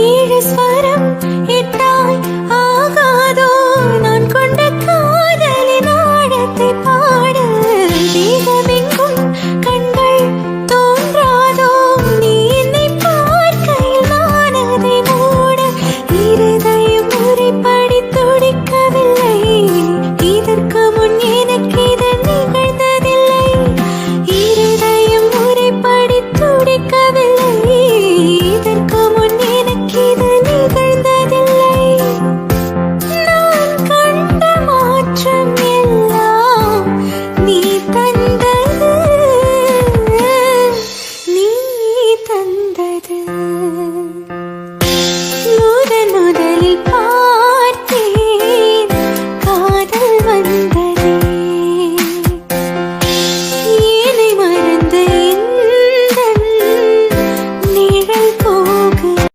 ഏഴ് സ്വരം baby